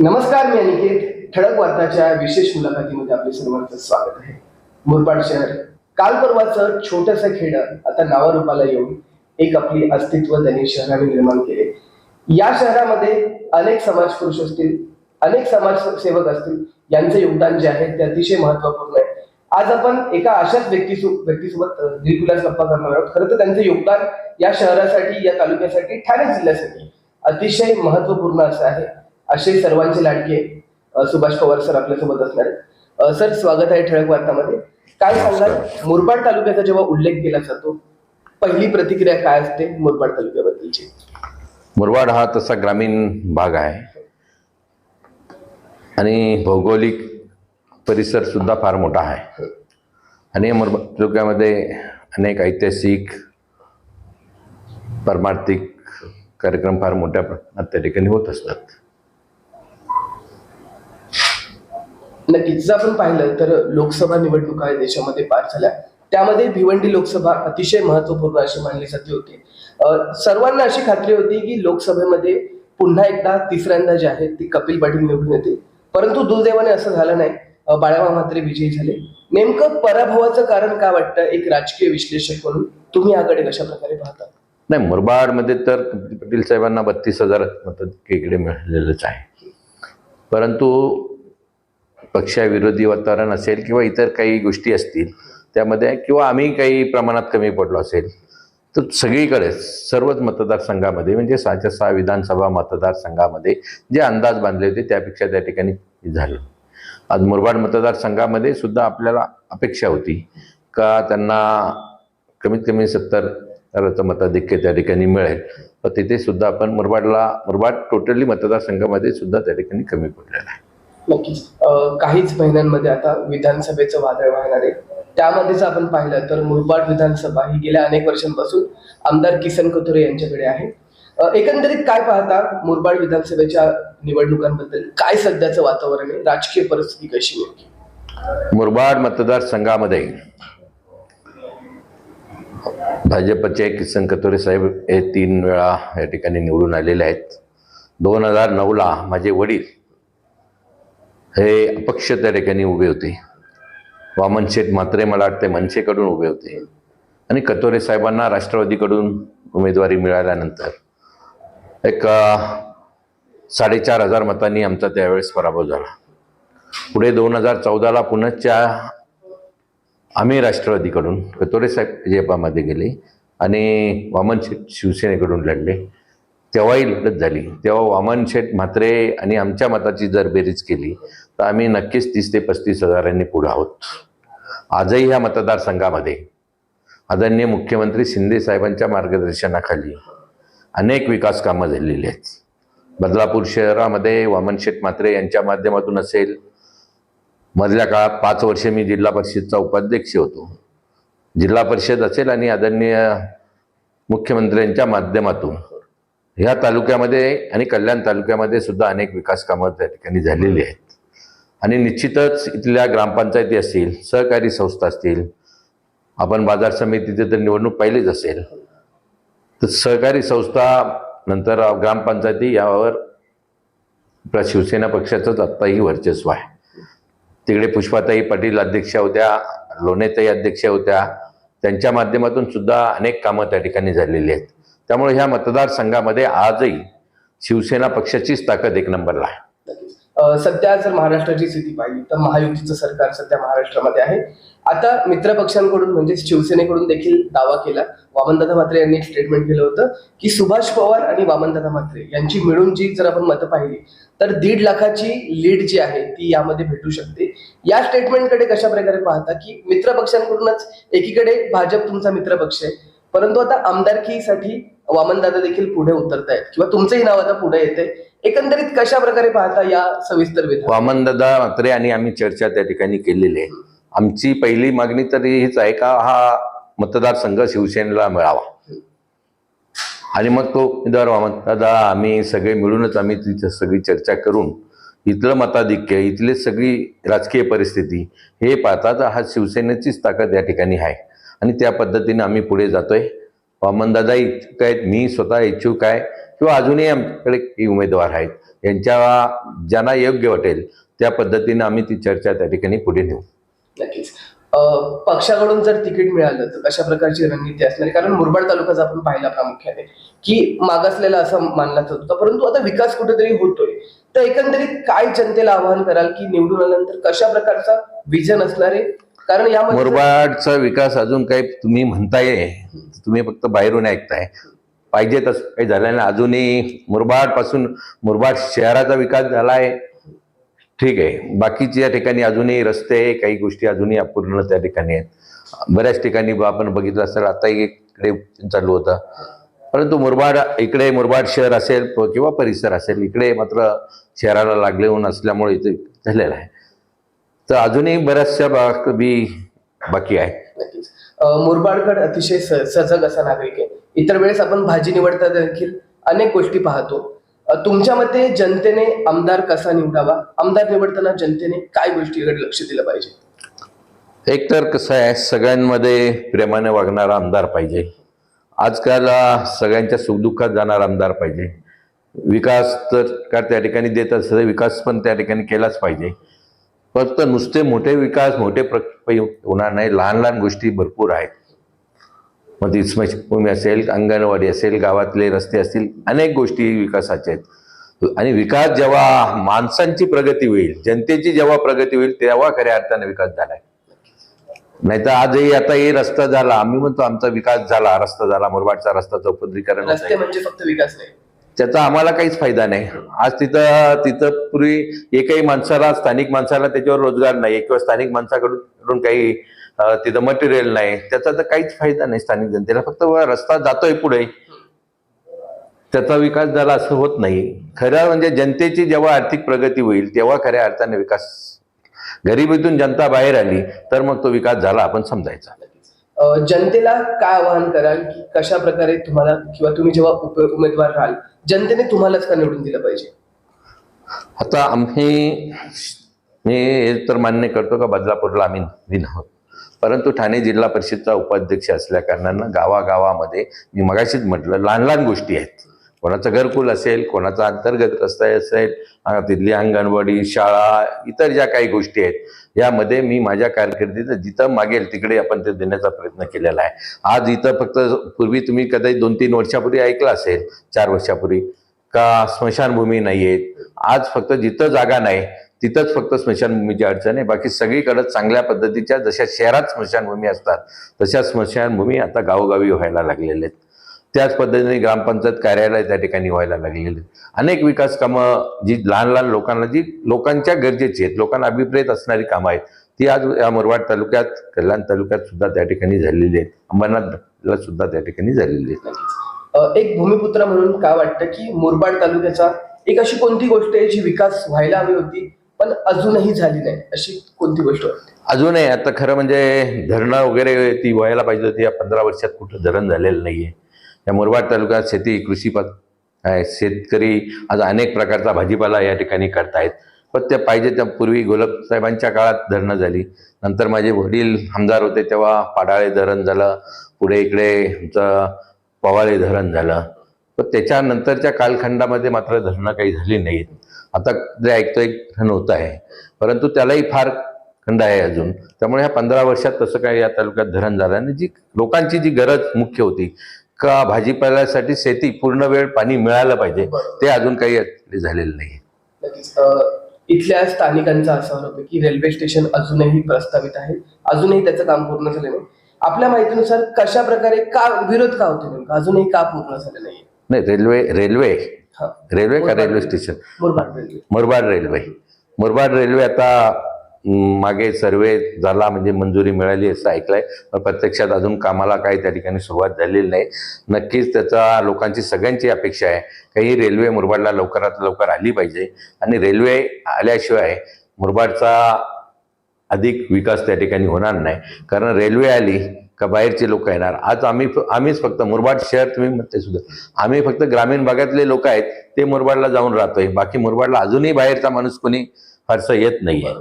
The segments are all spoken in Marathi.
नमस्कार मी अनिकेत. ठळक वार्ताच्या विशेष मुलाखतीमध्ये आपले सर्वांचं स्वागत आहे. मुरबाड शहर काल परवाचं छोटस खेड आता नावारूपाला येऊन एक आपली अस्तित्व त्यांनी शहराने निर्माण केले. या शहरामध्ये अनेक समाज पुरुष असतील अनेक समाजसेवक असतील यांचं योगदान जे आहे ते अतिशय महत्त्वपूर्ण आहे. आज आपण एका अशाच व्यक्ती व्यक्तीसोबत अ, गप्पा करणार आहोत. खरं तर त्यांचं योगदान या शहरासाठी या तालुक्यासाठी ठाणे जिल्ह्यासाठी अतिशय महत्त्वपूर्ण असं आहे. असे सर्वांचे लाडके सुभाष पवार सर आपल्यासोबत असणार आहेत. सर स्वागत आहे ठळक वार्तामध्ये. काय सांगाल? मुरबाड तालुक्याचा जेव्हा उल्लेख केला जातो पहिली प्रतिक्रिया काय असते मुरबाड तालुक्याबद्दलची? मुरबाड हा तसा ग्रामीण भाग आहे. आणि भौगोलिक परिसर सुद्धा फार मोठा आहे. आणि मुरबाड तालुक्यामध्ये अनेक ऐतिहासिक परमार्थिक कार्यक्रम फार मोठ्या प्रमाणात त्या ठिकाणी होत असतात. नक्कीच जर आपण पाहिलं तर लोकसभा निवडणुका देशामध्ये पार झाल्या. त्यामध्ये भिवंडी लोकसभा अतिशय महत्त्वपूर्ण अशी मानली जाते होती. सर्वांना अशी खात्री होती की लोकसभेमध्ये पुन्हा एकदा तिसऱ्यांदा जे आहे ती कपिल पाटील निवडून येते. परंतु दुर्दैवाने असं झालं नाही. बाळावा बाळामा विजयी झाले. नेमकं पराभवाचं कारण काय वाटतं एक राजकीय विश्लेषक म्हणून? तुम्ही याकडे कशा प्रकारे पाहता? नाही मुरबाडमध्ये तर पाटील साहेबांना बत्तीस हजार मतं इकडे मिळालेलंच आहे. परंतु पक्षाविरोधी वातावरण असेल किंवा इतर काही गोष्टी असतील त्यामध्ये किंवा आम्ही काही प्रमाणात कमी पडलो असेल तर सगळीकडे सर्वच मतदारसंघामध्ये म्हणजे सहाच्या सहा विधानसभा मतदारसंघामध्ये जे अंदाज बांधले होते त्यापेक्षा त्या ठिकाणी झालं. आज मुरबाड मतदारसंघामध्ये सुद्धा आपल्याला अपेक्षा होती का त्यांना कमीत कमी सत्तर मताधिक्य त्या ठिकाणी मिळेल. तर तिथे सुद्धा आपण मुरबाडला मुरबाड टोटली मतदारसंघामध्ये सुद्धा त्या ठिकाणी कमी पडलेला आहे. नक्कीच. काहीच महिन्यांमध्ये आता विधानसभेचं वादळ वाहणार आहे. त्यामध्येच आपण पाहिलं तर मुरबाड विधानसभा ही गेल्या अनेक वर्षांपासून आमदार किसन कथोरे यांच्याकडे आहे. एकंदरीत काय पाहता मुरबाड विधानसभेच्या निवडणुकांबद्दल? काय सध्याचं वातावरण आहे? राजकीय परिस्थिती कशी होती मुरबाड मतदारसंघामध्ये भाजपचे किसन कतोरे साहेब हे तीन वेळा या ठिकाणी निवडून आलेले आहेत. दोन हजार नऊला माझे वडील हे अपक्ष त्या ठिकाणी उभे होते. वामन शेठ म्हात्रे मला वाटते मनसेकडून उभे होते. आणि कतोरे साहेबांना राष्ट्रवादीकडून उमेदवारी मिळाल्यानंतर एक साडेचार हजार मतांनी आमचा त्यावेळेस पराभव झाला. पुढे दोन हजार चौदाला पुनश्च्या आम्ही राष्ट्रवादीकडून कतोरे साहेब भाजपामध्ये गेले आणि वामन शेठ शिवसेनेकडून लढले. तेव्हाही लढत झाली. तेव्हा वामन शेठ म्हात्रे आणि आमच्या मताची जर बेरीज केली तर आम्ही नक्कीच तीस ते पस्तीस हजारांनी पुढे आहोत. आजही ह्या मतदारसंघामध्ये आदरणीय मुख्यमंत्री शिंदे साहेबांच्या मार्गदर्शनाखाली अनेक विकास कामं झालेली आहेत. बदलापूर शहरामध्ये वामन शेठ म्हात्रे यांच्या माध्यमातून असेल मधल्या काळात पाच वर्षे मी जिल्हा परिषदचा उपाध्यक्ष होतो. जिल्हा परिषद असेल आणि आदरणीय मुख्यमंत्र्यांच्या माध्यमातून ह्या तालुक्यामध्ये आणि कल्याण तालुक्यामध्ये सुद्धा अनेक विकास कामं त्या ठिकाणी झालेली आहेत. आणि निश्चितच इथल्या ग्रामपंचायती असतील सहकारी संस्था असतील आपण बाजार समितीचे तर निवडणूक पाहिलीच असेल तर सहकारी संस्था नंतर ग्रामपंचायती यावर आपल्या शिवसेना पक्षाचंच आत्ताही वर्चस्व आहे. तिकडे पुष्पाताई पाटील अध्यक्ष होत्या लोणेताई अध्यक्ष होत्या त्यांच्या माध्यमातून सुद्धा अनेक कामं त्या ठिकाणी झालेली आहेत. त्यामुळे ह्या मतदारसंघामध्ये आजही शिवसेना पक्षाचीच ताकद एक नंबरला आहे. सध्या जर महाराष्ट्राची स्थिती पाहिली तर महायुतीचं सरकार सध्या महाराष्ट्रामध्ये आहे. आता मित्रपक्षांकडून म्हणजे शिवसेनेकडून देखील दावा केला. वामनदादा म्हात्रे यांनी एक स्टेटमेंट केलं होतं की सुभाष पवार आणि वामनदादा म्हात्रे यांची मिळून जी जर आपण मतं पाहिली तर दीड लाखाची लीड जी आहे ती यामध्ये भेटू शकते. या स्टेटमेंटकडे कशा प्रकारे पाहता की मित्रपक्षांकडूनच एकीकडे भाजप तुमचा मित्रपक्ष आहे. परंतु आता आमदारकीसाठी वामनदादा देखील पुढे उतरतायत. किंवा तुमचंही नाव आता पुढे येते. एकंदरीत कशा प्रकारे पाहता या सविस्तर विधान वामनदादा म्हात्रे आणि आम्ही चर्चा त्या ठिकाणी केलेली आहे. आमची पहिली मागणी तर हीच आहे का हा मतदारसंघ शिवसेनेला मिळावा. आणि मग तो उमेदवार वामनदादा आम्ही सगळे मिळूनच आम्ही तिथे सगळी चर्चा करून इथलं मताधिक्य इथली सगळी राजकीय परिस्थिती हे पाहता तर हा शिवसेनेचीच ताकद या ठिकाणी आहे. आणि त्या पद्धतीने आम्ही पुढे जातोय. वामनदादा इच्छुक आहेत मी स्वतः इच्छुक आहे किंवा अजूनही आमच्याकडे काही उमेदवार आहेत यांच्या ज्यांना योग्य वाटेल त्या पद्धतीने आम्ही ती चर्चा त्या ठिकाणी पुढे नेऊ. नक्कीच. पक्षाकडून जर तिकीट मिळालं तर कशा प्रकारची रणनीती असणार? आहे? कारण मुरबाड तालुकाच आपण पाहिला प्रामुख्याने की मागासलेला असं मानला जात होता परंतु आता विकास कुठेतरी होतोय. तर एकंदरीत काय जनतेला आवाहन कराल की निवडून आल्यानंतर कशा प्रकारचा विजन असणार आहे? कारण जर- मुरबाडचा विकास अजून काही तुम्ही म्हणताय तुम्ही फक्त बाहेरून ऐकताय. पाहिजे तसं काही झालं नाही. अजूनही मुरबाडपासून मुरबाड शहराचा विकास झालाय. ठीक आहे. बाकीच्या ठिकाणी अजूनही रस्ते काही गोष्टी अजूनही अपूर्ण त्या ठिकाणी आहेत. बऱ्याच ठिकाणी आपण बघितलं असेल आताही इकडे चालू होतं. परंतु मुरबाड इकडे मुरबाड शहर असेल किंवा परिसर असेल इकडे मात्र शहराला लागले होऊन असल्यामुळे इथे झालेलं आहे. तर अजूनही बऱ्याचशा बाबी बाकी आहे नक्कीच मुरबाडगड अतिशय स- सजग असा नागरिक आहे. इतर वेळेस आपण भाजी निवडता देखील अनेक गोष्टी पाहतो. तुमच्या मते जनतेने आमदार कसा निवडावा? आमदार निवडताना जनतेने काय गोष्टीकडे लक्ष दिलं पाहिजे? एक तर कसं आहे सगळ्यांमध्ये प्रेमाने वागणारा आमदार पाहिजे. आजकाल सगळ्यांच्या सुखदुःखात जाणारा आमदार पाहिजे. विकास तर का त्या ठिकाणी देत असतं विकास पण त्या ठिकाणी केलाच पाहिजे. फक्त नुसते मोठे विकास मोठे प्रकल्प होणार नाही. लहान लहान गोष्टी भरपूर आहेत. मग ती स्मशानभूमी असेल अंगणवाडी असेल गावातले रस्ते असतील अनेक गोष्टी विकासाच्या आहेत. आणि विकास जेव्हा माणसांची प्रगती होईल जनतेची जेव्हा प्रगती होईल तेव्हा खऱ्या अर्थाने विकास झालाय. नाही तर आजही आता हे रस्ता झाला आम्ही म्हणतो आमचा विकास झाला रस्ता झाला मुरबाडचा रस्ता चौपदरीकरण म्हणजे फक्त विकास नाही. त्याचा आम्हाला काहीच फायदा नाही. आज तिथं तिथं पूर्वी एकही माणसाला स्थानिक माणसाला त्याच्यावर रोजगार नाही. किंवा स्थानिक माणसाकडून काही तिथं मटेरियल नाही. त्याचा तर काहीच फायदा नाही स्थानिक जनतेला. फक्त रस्ता जातोय पुढे. त्याचा विकास झाला असं होत नाही. खरं म्हणजे जनतेची जेव्हा आर्थिक प्रगती होईल तेव्हा खऱ्या अर्थाने विकास गरिबीतून जनता बाहेर आली तर मग तो विकास झाला. आपण समजायचा. जनतेला काय आवाहन कराल की कशा प्रकारे तुम्हाला किंवा तुम्ही जेव्हा उमेदवार राहाल जनतेने तुम्हालाच का निवडून दिलं पाहिजे? आता आम्ही मी हे तर मान्य करतो का बदलापूरला आम्ही नवीन आहोत परंतु ठाणे जिल्हा परिषदचा उपाध्यक्ष असल्या कारणानं गावागावामध्ये मी मगाशीच म्हटलं लहान लहान गोष्टी आहेत. कोणाचं घरकुल असेल कोणाचा अंतर्गत रस्ता असेल तिथली अंगणवाडी शाळा इतर ज्या काही गोष्टी आहेत यामध्ये मी माझ्या कारकिर्दीत जिथं मागेल तिकडे आपण ते देण्याचा प्रयत्न केलेला आहे. आज इथं फक्त पूर्वी तुम्ही कदाचित दोन तीन वर्षापूर्वी ऐकलं असेल चार वर्षापूर्वी का स्मशानभूमी नाही आहेत आज फक्त जिथं जागा नाही तिथंच फक्त स्मशानभूमीची अडचण आहे. बाकी सगळीकडे चांगल्या पद्धतीच्या जशा शहरात स्मशानभूमी असतात तशा स्मशानभूमी आता गावोगावी व्हायला लागलेल्या आहेत. त्याच पद्धतीने ग्रामपंचायत कार्यालय त्या ठिकाणी व्हायला लागलेले आहेत अनेक विकास कामं जी लहान लहान लोकांना जी लोकांच्या गरजेची आहेत लोकांना अभिप्रेत असणारी कामं आहेत ती आज या मुरबाड तालुक्यात कल्याण तालुक्यात सुद्धा त्या ठिकाणी झालेली आहेत. अंबरनाथला सुद्धा त्या ठिकाणी झालेली आहेत. एक भूमिपुत्र म्हणून काय वाटतं की मुरबाड तालुक्याचा एक अशी कोणती गोष्ट आहे जी विकास व्हायला हवी होती पण अजूनही झाली नाही? अशी कोणती गोष्ट अजूनही आता खरं म्हणजे धरणं वगैरे ती व्हायला पाहिजे होती. या पंधरा वर्षात कुठं धरण झालेलं नाहीये. या मुरबाड तालुक्यात शेती कृषी पद आहे शेतकरी आज अनेक प्रकारचा भाजीपाला या ठिकाणी करतायत. पण ते पाहिजे त्या पूर्वी गोलबसाहेबांच्या काळात धरणं झाली. नंतर माझे वडील आमदार होते तेव्हा पाडाळे धरण झालं. पुढे इकडे आमचं पवाळे धरण झालं. पण त्याच्यानंतरच्या कालखंडामध्ये मात्र धरणं काही झाली नाहीत. आता जे ऐकतोय धरण होत आहे. परंतु त्यालाही फार खंड आहे अजून. त्यामुळे ह्या पंधरा वर्षात तसं काय या तालुक्यात धरण झालं आणि जी लोकांची जी गरज मुख्य होती का भाजीपाल्यासाठी शेती पूर्ण वेळ पाणी मिळालं पाहिजे ते अजून काही झालेलं नाही इथल्या स्थानिकांचा असा होतं की रेल्वे स्टेशन अजूनही प्रस्तावित आहे. अजूनही त्याचं काम पूर्ण झालं नाही. आपल्या माहितीनुसार कशा प्रकारे का विरोध का होतो नेमका? अजूनही का पूर्ण झालं नाही नाही रेल्वे रेल्वे. रेल्वे का railway. Station? Murbad railway. Murbad railway. Murbad railway आता मागे सर्वे झाला म्हणजे मंजुरी मिळाली असं ऐकलंय. पण प्रत्यक्षात अजून कामाला काही त्या ठिकाणी सुरुवात झालेली नाही. नक्कीच त्याचा लोकांची सगळ्यांची अपेक्षा आहे. काही रेल्वे मुरबाडला लवकरात लवकर आली पाहिजे. आणि रेल्वे आल्याशिवाय मुरबाडचा अधिक विकास त्या ठिकाणी होणार नाही. कारण रेल्वे आली का बाहेरचे लोक येणार. आज आम्ही आम्हीच फक्त मुरबाड शहर तुम्ही म्हणते सुद्धा. आम्ही फक्त ग्रामीण भागातले लोक आहेत ते मुरबाडला जाऊन राहतोय. बाकी मुरबाडला अजूनही बाहेरचा माणूस कोणी फारसं येत नाहीये.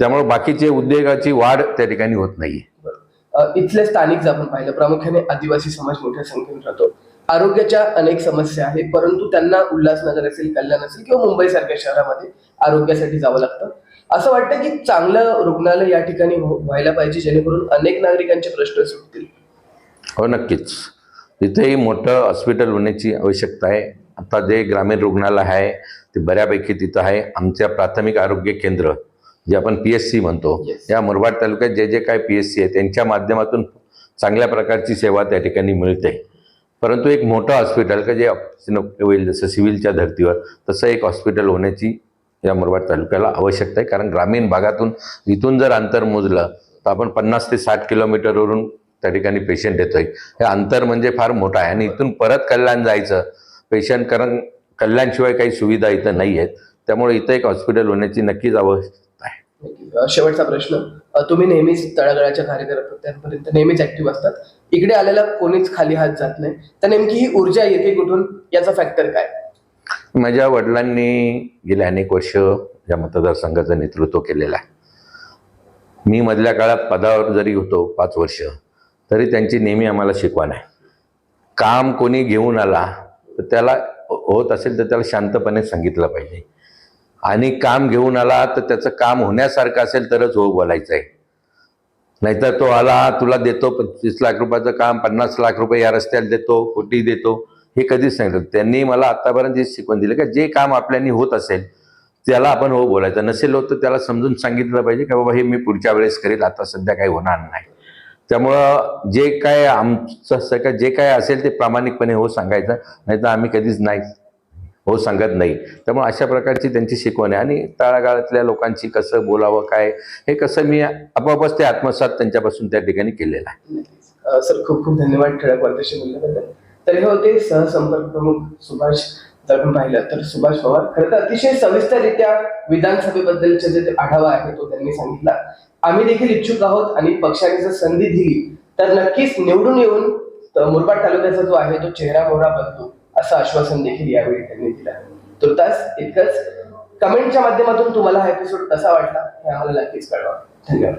त्यामुळे बाकीचे उद्योगाची वाढ त्या ठिकाणी होत नाहीये. इथले स्थानिक जर आपण पाहिलं प्रामुख्याने आदिवासी समाज मोठ्या संख्येने राहतो. आरोग्याच्या अनेक समस्या आहेत परंतु त्यांना उल्हासनगर असेल कल्याण असेल किंवा मुंबई सारख्या शहरामध्ये आरोग्यासाठी जावं लागतं. असं वाटतं की चांगलं रुग्णालय या ठिकाणी व्हायला पाहिजे जेणेकरून अनेक नागरिकांचे प्रश्न सुटतील? हो नक्कीच. तिथेही मोठं हॉस्पिटल होण्याची आवश्यकता आहे. आता जे ग्रामीण रुग्णालय आहे ते बऱ्यापैकी तिथं आहे. आमच्या प्राथमिक आरोग्य केंद्र जे आपण पी एस सी म्हणतो. या मुरबाड तालुक्यात जे जे काय पी एस सी आहे त्यांच्या माध्यमातून चांगल्या प्रकारची सेवा त्या ठिकाणी मिळते परंतु एक मोठं हॉस्पिटल का जे होईल जसं सिव्हिलच्या धर्तीवर तसं एक हॉस्पिटल होण्याची या मुरबाड तालुक्याला आवश्यकता आहे कारण ग्रामीण भागातून इथून जर अंतर मोजलं तर आपण पन्नास ते साठ किलोमीटरवरून त्या ठिकाणी पेशंट येतोय हे अंतर म्हणजे फार मोठं आहे आणि इथून परत कल्याण जायचं पेशंट कारण कल्याणशिवाय काही सुविधा इथं नाही आहेत त्यामुळे इथं एक हॉस्पिटल होण्याची नक्कीच. अ, शेवटचा प्रश्न. तुम्ही नेहमीच तळागळाच्या कार्यकर्त्यांपर्यंत नेहमीच ऍक्टिव्ह असतात. इकडे आलेला कोणीच खाली हात जात नाही. तर नेमकी ही ऊर्जा येते कुठून? याचा फॅक्टर काय? माझ्या वडिलांनी गेले अनेक वर्ष या मतदारसंघाचं नेतृत्व केलेलं आहे. मी मधल्या काळात पदावर जरी होतो पाच वर्ष तरी त्यांची नेहमी आम्हाला शिकवण आहे. काम कोणी घेऊन आला तर त्याला हो-, होत असेल तर त्याला शांतपणे सांगितलं पाहिजे. आणि काम घेऊन आला तर त्याचं काम होण्यासारखं असेल तरच हो बोलायचं आहे नाहीतर तो आला तुला देतो पंचवीस लाख रुपयाचं काम पन्नास लाख रुपये या रस्त्याला देतो कोटी देतो हे कधीच सांगितलं त्यांनी मला आतापर्यंत जे शिकवण दिलं का जे काम आपल्यानी होत असेल त्याला आपण हो बोलायचं. नसेल होत तर त्याला समजून सांगितलं पाहिजे की बाबा हे मी पुढच्या वेळेस करेल आता सध्या काही होणार नाही. त्यामुळं जे काय आमचं जे काय असेल ते प्रामाणिकपणे हो सांगायचं नाही तर आम्ही कधीच नाही हो सांगत नाही. त्यामुळे अशा प्रकारची त्यांची शिकवण आहे. आणि तळागाळातल्या लोकांची कसं बोलावं काय हे कसं मी आपोआपच ते आत्मसात त्यांच्यापासून त्या ठिकाणी केलेलं आहे. सर खूप खूप धन्यवाद ठळक वार्ताशी बोलल्याबद्दल. तर हे होते सहसंपर्क प्रमुख सुभाष जर आपण पाहिलं तर सुभाष पवार खरं तर अतिशय सविस्तररित्या विधानसभेबद्दलचे जे आढावा आहे तो त्यांनी सांगितला. आम्ही देखील इच्छुक आहोत आणि पक्षाने जर संधी दिली तर नक्कीच निवडून येऊन मुरबाड तालुक्याचा जो आहे तो चेहरा मोहरा बदलू असं आश्वासन देखील यावेळी त्यांनी दिलं. तुर्तास इतकंच कमेंटच्या माध्यमातून तुम्हाला हा एपिसोड कसा वाटला हे आम्हाला नक्कीच कळवा. धन्यवाद.